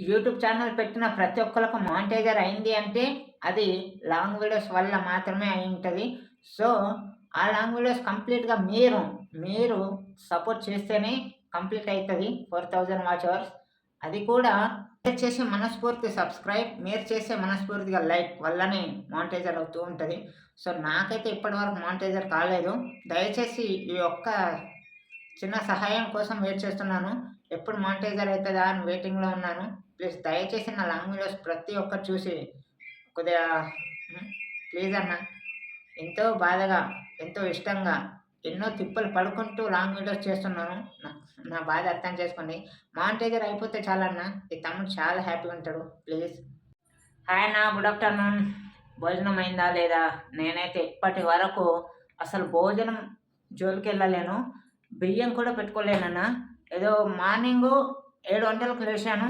YouTube channel పెట్టిన ప్రతి ఒక్కరికి మానిటైజర్ అయింది అంటే అది లాంగ్ వీడియోస్ వల్ల మాత్రమే అయి ఉంటుంది సో ఆ లాంగ్ వీడియోస్ కంప్లీట్గా మీరు మీరు సపోర్ట్ చేస్తేనే కంప్లీట్ అవుతుంది ఫోర్ థౌజండ్ వాచ్ అవర్స్. అది కూడా మీరు చేసే మనస్ఫూర్తి సబ్స్క్రైబ్ మీరు చేసే మనస్ఫూర్తిగా లైక్ వల్లనే మానిటైజర్ అవుతూ ఉంటుంది. సో నాకైతే ఇప్పటివరకు మానిటైజర్ కాలేదు. దయచేసి ఈ యొక్క చిన్న సహాయం కోసం వెయిట్ చేస్తున్నాను. ఎప్పుడు మానిటైజర్ అవుతుందా అని వెయిటింగ్లో ఉన్నాను. ప్లీజ్ దయచేసి నా లాంగ్ వీడియోస్ ప్రతి ఒక్కరు చూసి కొద్దిగా ప్లీజ్ అన్న. ఎంతో బాధగా ఎంతో ఇష్టంగా ఎన్నో తిప్పలు పడుకుంటూ లాంగ్ వీడియోస్ చేస్తున్నాను. నా- నా బాధ అర్థం చేసుకోండి. మానిటైజర్ అయిపోతే చాలన్న. ఈ తమ్ముడు చాలా హ్యాపీగా ఉంటాడు. ప్లీజ్. హాయ్ అన్న గుడ్ ఆఫ్టర్నూన్. భోజనం అయిందా లేదా? నేనైతే ఇప్పటి వరకు అసలు భోజనం జోలికి వెళ్ళలేను. బియ్యం కూడా పెట్టుకోలేనన్న ఏదో మార్నింగు ఏడు గంటలకు లేచాను.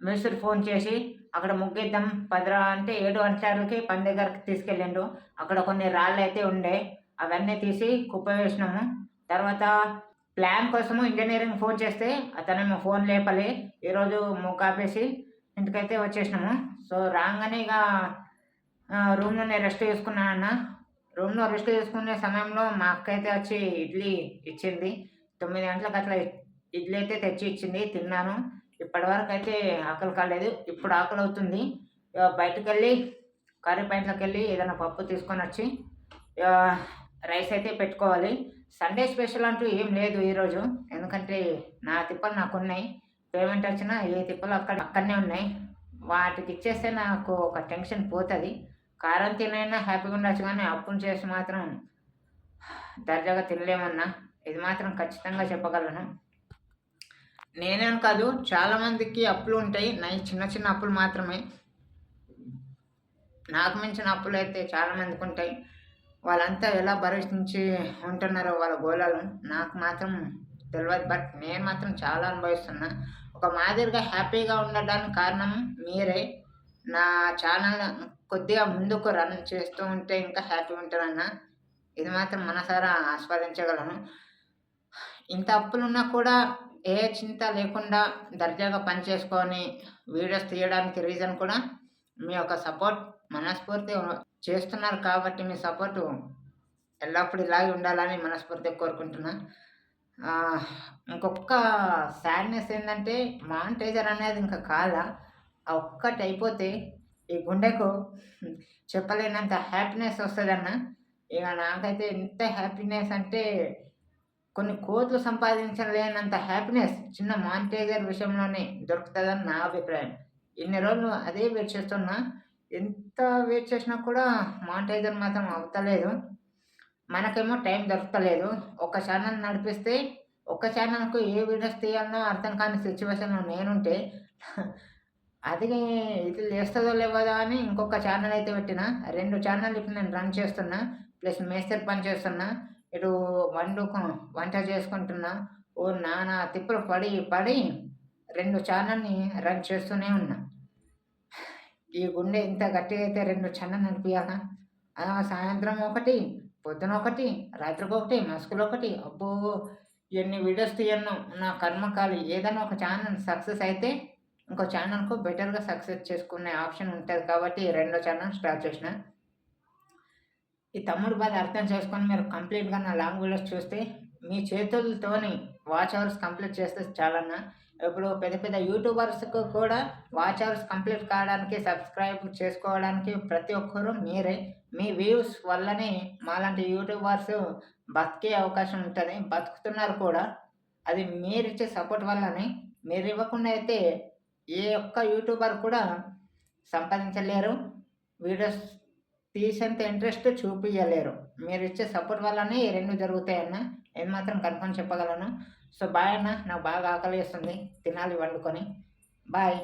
మేస్త్రి ఫోన్ చేసి అక్కడ ముగ్గిద్దాం పదిరా అంటే ఏడు గంటలకి పని దగ్గరికి తీసుకెళ్ళిండు. అక్కడ కొన్ని రాళ్ళు అయితే ఉండే అవన్నీ తీసి కుప్ప వేసినాము. తర్వాత ప్లాన్ కోసము ఇంజనీరింగ్ ఫోన్ చేస్తే అతనేమో ఫోన్ లేపలే ఈరోజు ముగ్గు ఆపేసి ఇంటికైతే వచ్చేసినాము. సో రాగానే ఇక రూమ్లోనే రెస్ట్ తీసుకున్నానన్న రూమ్లో రెస్ట్ తీసుకునే సమయంలో మా అక్క అయితే వచ్చి ఇడ్లీ ఇచ్చింది. తొమ్మిది గంటలకు అట్లా ఇడ్లీ అయితే తెచ్చి ఇచ్చింది. తిన్నాను. ఇప్పటివరకు అయితే ఆకలి కాలేదు. ఇప్పుడు ఆకలి అవుతుంది. బయటకు వెళ్ళి కర్రీ పాయింట్లోకి వెళ్ళి ఏదైనా పప్పు తీసుకొని వచ్చి రైస్ అయితే పెట్టుకోవాలి. సండే స్పెషల్ అంటూ ఏం లేదు ఈరోజు ఎందుకంటే నా తిప్పలు నాకు ఉన్నాయి. పేమెంట్ వచ్చినా ఏ తిప్పలు అక్కడ అక్కడనే ఉన్నాయి. వాటికి ఇచ్చేస్తే నాకు ఒక టెన్షన్ పోతుంది. కారం తినైనా హ్యాపీగా ఉండొచ్చు కానీ అప్పును చేసి మాత్రం దర్జాగా తినలేమన్నా. ఇది మాత్రం ఖచ్చితంగా చెప్పగలను. నేనేం కాదు చాలామందికి అప్పులు ఉంటాయి. నా చిన్న చిన్న అప్పులు మాత్రమే. నాకు మించిన అప్పులు అయితే చాలామందికి ఉంటాయి. వాళ్ళంతా ఎలా భరించి ఉంటున్నారో వాళ్ళ గోళాలు నాకు మాత్రం తెలియదు బట్ నేను మాత్రం చాలా అనుభవిస్తున్నా. ఒక మాదిరిగా హ్యాపీగా ఉండడానికి కారణం మీరే. నా ఛానల్ కొద్దిగా ముందుకు రన్ చేస్తూ ఉంటే ఇంకా హ్యాపీగా ఉంటానన్న ఇది మాత్రం మనసారా ఆస్వాదించగలను. ఇంత అప్పులున్నా కూడా ఏ చింత లేకుండా దర్జాగా పని చేసుకొని వీడియోస్ తీయడానికి రీజన్ కూడా మీ యొక్క సపోర్ట్ మనస్ఫూర్తి చేస్తున్నారు కాబట్టి మీ సపోర్టు ఎల్లప్పుడూ ఇలాగే ఉండాలని మనస్ఫూర్తిగా కోరుకుంటున్నా. ఇంకొక సాడ్నెస్ ఏంటంటే మానిటైజర్ అనేది ఇంకా కాదా? ఆ ఒక్కటి అయిపోతే ఈ గుండెకు చెప్పలేనంత హ్యాపీనెస్ వస్తుందన్న. ఇక నాకైతే ఎంత హ్యాపీనెస్ అంటే కొన్ని కోట్లు సంపాదించలేనంత హ్యాపీనెస్ చిన్న మానిటైజర్ విషయంలోనే దొరుకుతుందని నా అభిప్రాయం. ఇన్ని రోజులు అదే వెయిట్ చేస్తున్నా. ఎంత వెయిట్ చేసినా కూడా మానిటైజర్ మాత్రం అవుతలేదు. మనకేమో టైం దొరకలేదు. ఒక ఛానల్ నడిపిస్తే ఒక ఛానల్కు ఏ వీడియోస్ తీయాలనో అర్థం కాని సిచ్యువేషన్లో నేనుంటే అది ఇది లేస్తుందో లేవదో అని ఇంకొక ఛానల్ అయితే పెట్టిన రెండు ఛానల్ ఇప్పుడు నేను రన్ చేస్తున్నా ప్లస్ మేస్త్రి పని చేస్తున్నా ఇటు వండుకు వంట చేసుకుంటున్నా ఓ నానా తిప్పులు పడి పడి రెండు ఛానల్ని రన్ చేస్తూనే ఉన్నా. ఈ గుండె ఇంత గట్టిగా అయితే రెండు ఛానల్ నడిపియాలా సాయంత్రం ఒకటి పొద్దున ఒకటి రాత్రికి ఒకటి మస్కులు ఒకటి అబ్బో ఎన్ని వీడియోస్ తీయను నా కర్మకాలి ఏదైనా ఒక ఛానల్ సక్సెస్ అయితే ఇంకో ఛానల్కు బెటర్గా సక్సెస్ చేసుకునే ఆప్షన్ ఉంటుంది కాబట్టి రెండో ఛానల్ స్టార్ట్ చేసిన. ఈ తమ్ముడు బాధ అర్థం చేసుకొని మీరు కంప్లీట్గా నా లాంగ్ వీడియోస్ చూస్తే మీ చేతులతోని వాచ్ అవర్స్ కంప్లీట్ చేస్తే చాలన్నా. ఇప్పుడు పెద్ద పెద్ద యూట్యూబర్స్కు కూడా వాచ్ అవర్స్ కంప్లీట్ కావడానికి సబ్స్క్రైబ్ చేసుకోవడానికి ప్రతి ఒక్కరూ మీరే. మీ వ్యూస్ వల్లనే మాలాంటి యూట్యూబర్స్ బతికే అవకాశం ఉంటుంది. బతుకుతున్నారు కూడా. అది మీరు ఇచ్చే సపోర్ట్ వల్లనే. మీరు ఇవ్వకుండా అయితే ఏ ఒక్క యూట్యూబర్ కూడా సంపాదించలేరు. వీడియోస్ తీసేంత ఇంట్రెస్ట్ చూపించలేరు మీరు ఇచ్చే సపోర్ట్ వల్లనే ఈ రెండు జరుగుతాయన్న ఏమాత్రం మాత్రం కన్ఫర్మ్ చెప్పగలను. సో బాయ్ అన్న. నాకు బాగా ఆకలి వేస్తుంది తినాలి వండుకొని. బాయ్.